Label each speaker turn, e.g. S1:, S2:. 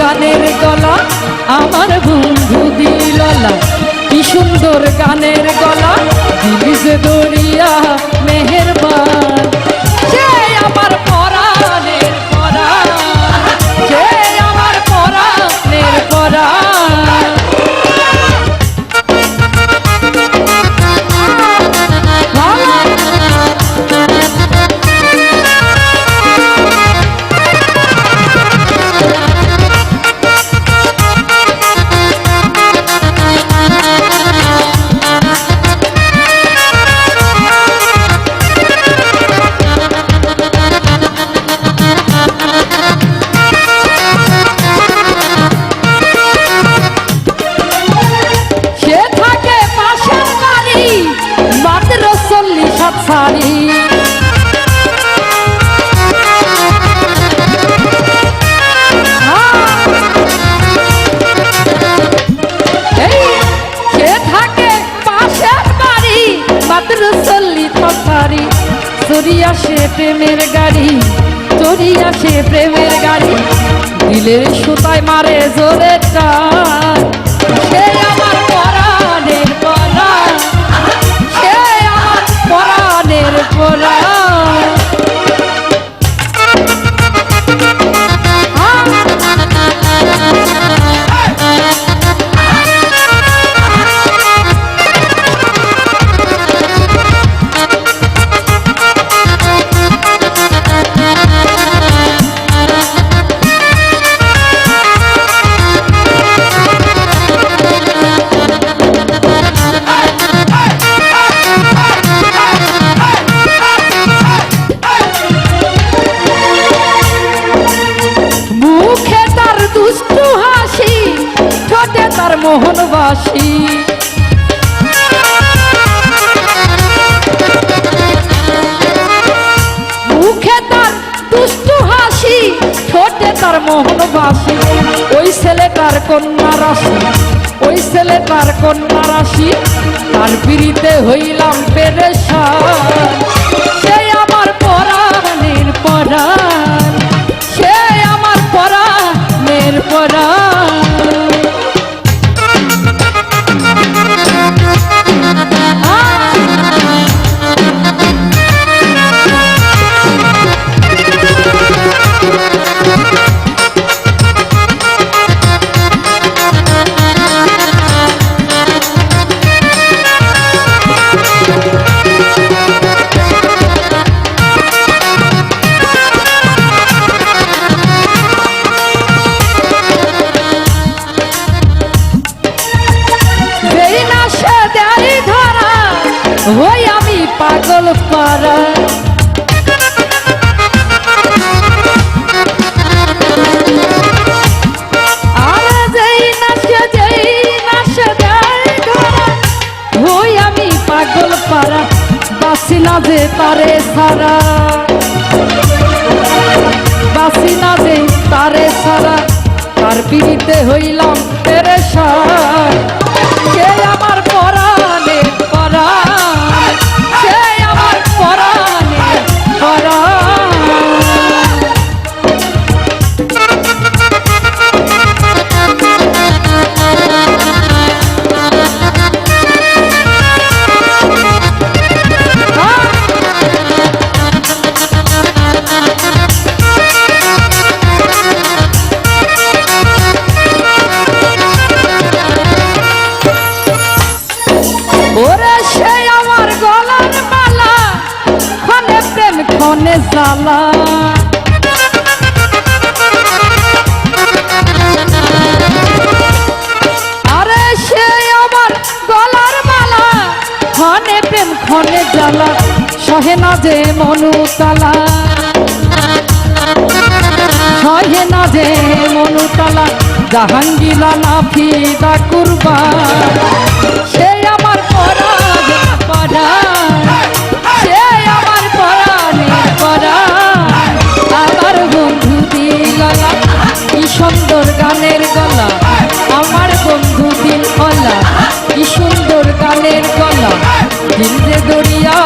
S1: গানের গলা আমার বন্ধু দিললা। কি সুন্দর গানের গলা দিলিস দরিয়া মেহেরবান। থাকে পাশের বাড়ি? মাত্র চল্লি তরকারি চুরি আসে প্রেমের গাড়ি চুরি আসে প্রেমের গাড়ি। দিলের সুতায় মারে জোরে টান। পরাণের মোহনবাসী। মুখে তার দুষ্টু হাসি, ঠোঁটে তার মোহনবাসী। ওই ছেলেটার কন্যা রাশি, ওই ছেলেটার কন্যা রাশি। তার পিড়িতে হইলাম পেরেশান। সে আমার পরাণের পরাণ। যে তারে সারা বাসি না যে তারে সারা তার পিড়িতে হইলাম তেরে সে ক্ষণে জ্বালা। আরে সে আমার গলার মালা, ক্ষণে প্রেম, ক্ষণে জ্বালা, সহে না যে মনু তালা। সহে না যে মনু তালা জাহাঙ্গীরা না ফিদা সুন্দর গানের গলা। আমার বন্ধু দিন কলা। কি সুন্দর গানের গলা। দরিয়া